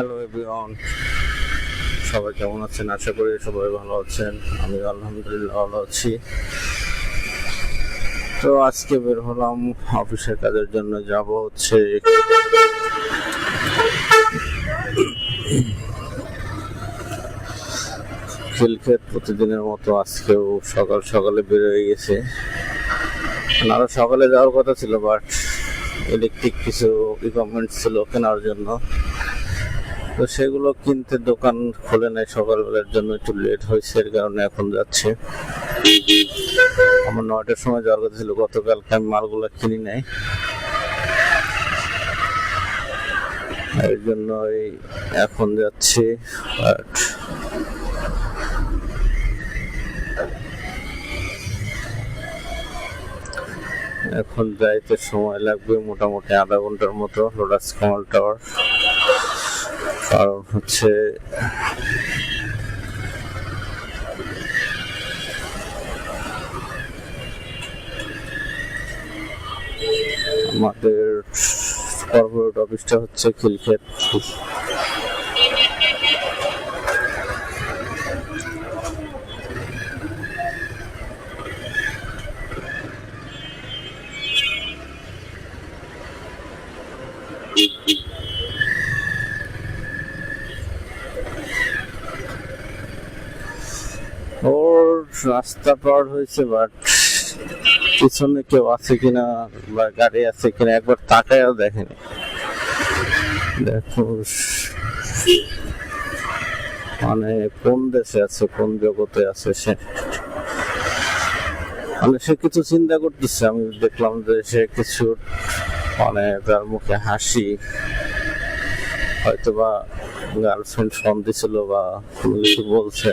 Hello everyone সবাই কেমন আছেন? আশা করি সবাই ভালো আছেন। আমি আলহামদুলিল্লাহ ভালো আছি। তো আজকে বের হলাম অফিসের কাজের জন্য। যাব হচ্ছে খিলক্ষেত। প্রতিদিনের মতো আজকেও সকাল সকালে বের হয়ে গেছে। আরও সকালে যাওয়ার কথা ছিল বাট ইলেকট্রিক কিছু ইকুইপমেন্ট ছিল কেনার জন্য। তো সেগুলো কিনতে দোকান খুলে নেয় সকালবেলার জন্য, একটু লেট হয়েছে এর কারণে এখন যাচ্ছে। আমার নয়টার সময় যাওয়ার কথা ছিল, গতকালকে আমি মালগুলো কিনি নাই। এর জন্য এখন যাচ্ছি এখন যাইতে সময় লাগবে মোটামুটি আধা ঘণ্টার মতো লোটাস কামাল টাওয়ার কারণ হচ্ছে আমাদের কর্পোরেট অফিসটা হচ্ছে খিলক্ষেত। রাস্তা পার হয়েছে বাট পিছনে কেউ আছে কিনা বা গাড়ি আছে কিনা একবার তাকায়ও দেখেনি। দেখো মানে কোন দেশে আছে, কোন জগতে আছে সে? মানে সে কিছু চিন্তা করতেছে, আমি দেখলাম যে সে কিছু মানে তার মুখে হাসি হয়তো বা গার্লফ্রেন্ড ফোন দিছিল বা কিছু বলছে।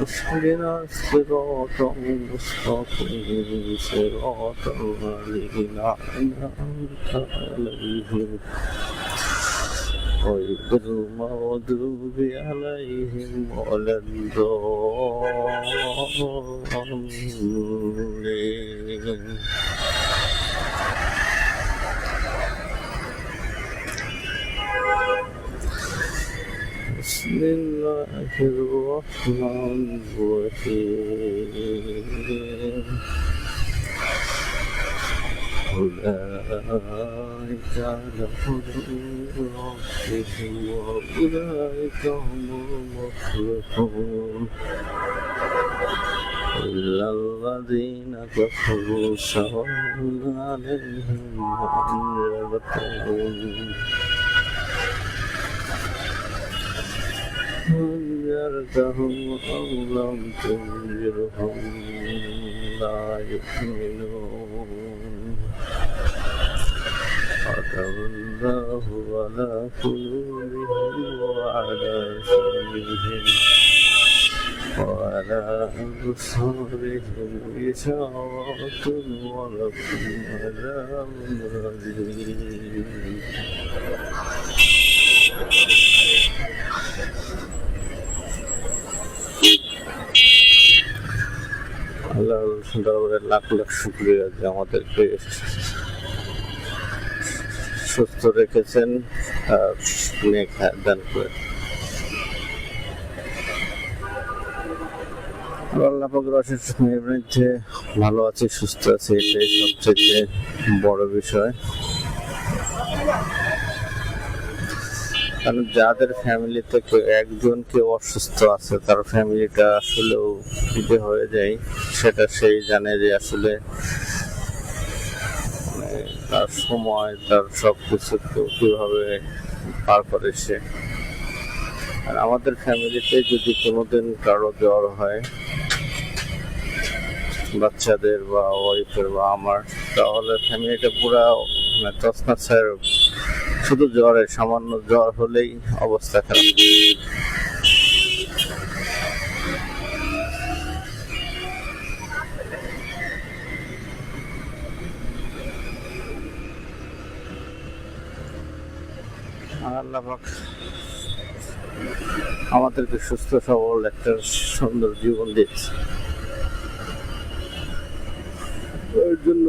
اهدنا الصراط المستقيم صراط الذين أنعمت عليهم غير المغضوب عليهم ولا الضالين بسم الله الرحمن الرحيم أولئك على هدى من ربهم وأولئك هم المفلحون إلا الذين كفروا سواء عليهم أنذرتهم أنذرتهم أو لم تنذرهم لا يؤمنون ختم الله على قلوبهم وعلى سمعهم وعلى أبصارهم إشارة ولكم عذاب أليم আল্লাহ দরবারে লাখ লাখ শুক্রিয়া যে আমাদেরকে সুস্থ রেখেছেন আর নেক হায়াত দান করে। আল্লাহ পাকের অশেষ মেহরবানিতে ভালো আছি, সুস্থ আছি, এটাই সবচেয়ে বড় বিষয়। কারণ যাদের ফ্যামিলিতে একজন কেউ অসুস্থ আছে, তার ফ্যামিলিটা আসলেও যে হয়ে যায়, সেটা সেই জানে যে আসলে, তার সময়, তার সব কিছু কীভাবে পার করে সে। আর আমাদের ফ্যামিলিতে যদি কোনোদিন কারও জ্বর হয়, বাচ্চাদের বা ওয়াইফের বা আমার, তাহলে ফ্যামিলিটা পুরা মানে তসমাত স্যার শুধু জ্বরে, সামান্য জ্বর হলেই অবস্থা খারাপ। আমাদেরকে সুস্থ, সবল একটা সুন্দর জীবন দিচ্ছে এর জন্য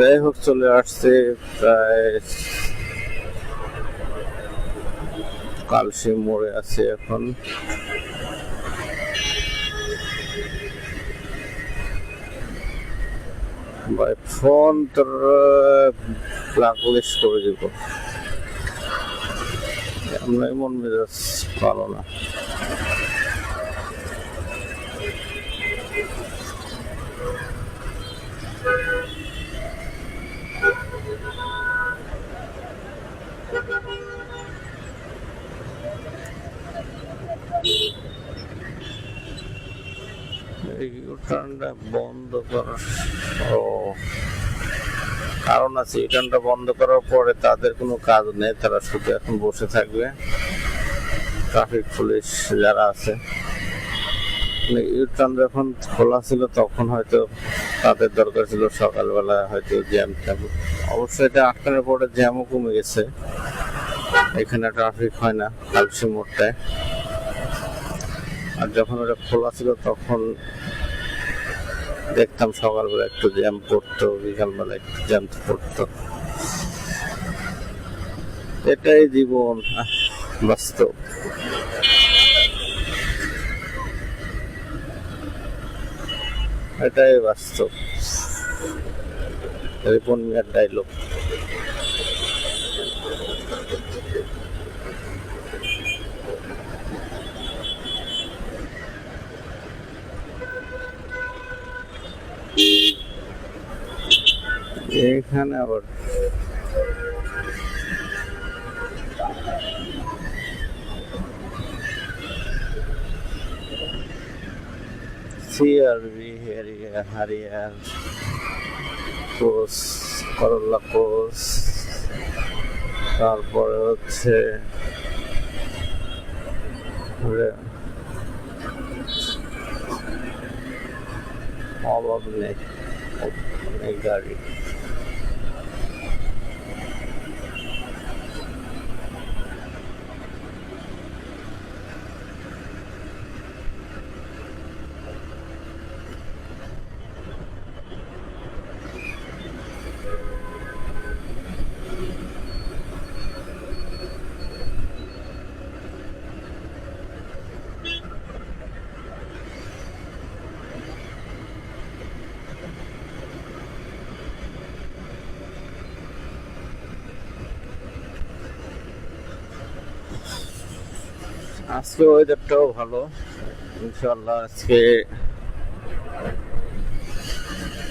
যাই হোক চলে আসছে প্রায় কালসি মোড়ে আছে এখন। ভাই ফোন তোর ব্ল্যাকলিস্ট করে দিব। আমরা মন মেজাজ ভালো না এই ইউটার্নটা বন্ধ করার কারণ আছে ইউটার্নটা বন্ধ করার পরে তাদের কোনো কাজ নেই, তারা শুধু এখন বসে থাকবে। ট্রাফিক পুলিশ যারা আছে। মানে ইউটার্ন যখন খোলা ছিল, তখন হয়তো তাদের দরকার ছিল সকালবেলা হয়তো জ্যাম থাকবে অবশ্যই এটা আটকানোর পরে জ্যামও কমে গেছে। এখানে ট্রাফিক হয় না, কালসি মোড়টায়। আর যখন ওটা খোলা ছিল, তখন দেখতাম সকালবেলা একটু জ্যাম পড়তো বিকালবেলা একটু জ্যাম পড়তো এটাই জীবন বাস্তব। এটাই বাস্তব। রিপন মিয়ার ডাইলগ এখানে আবার সিআরবি এরিয়া হারিয়ার কোস করল্লা কোস তারপরে হচ্ছে অভাব নেই গাড়ি। আজকে ওয়েদারটাও ভালো। ইনশাল্লাহ আজকে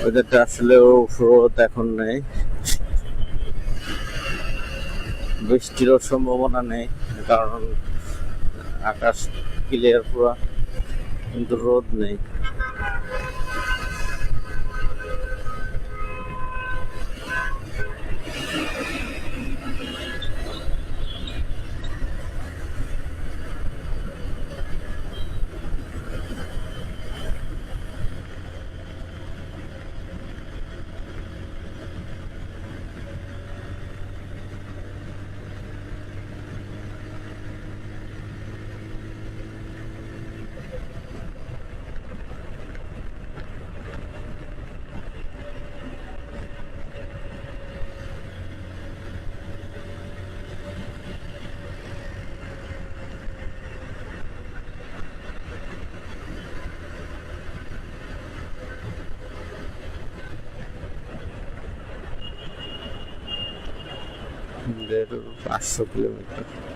ওয়েদারটা আসলেও রোদ এখন নেই। বৃষ্টিরও সম্ভাবনা নেই কারণ আকাশ ক্লিয়ার পুরা, কিন্তু রোদ নেই। brasileiro é, passa o mercado.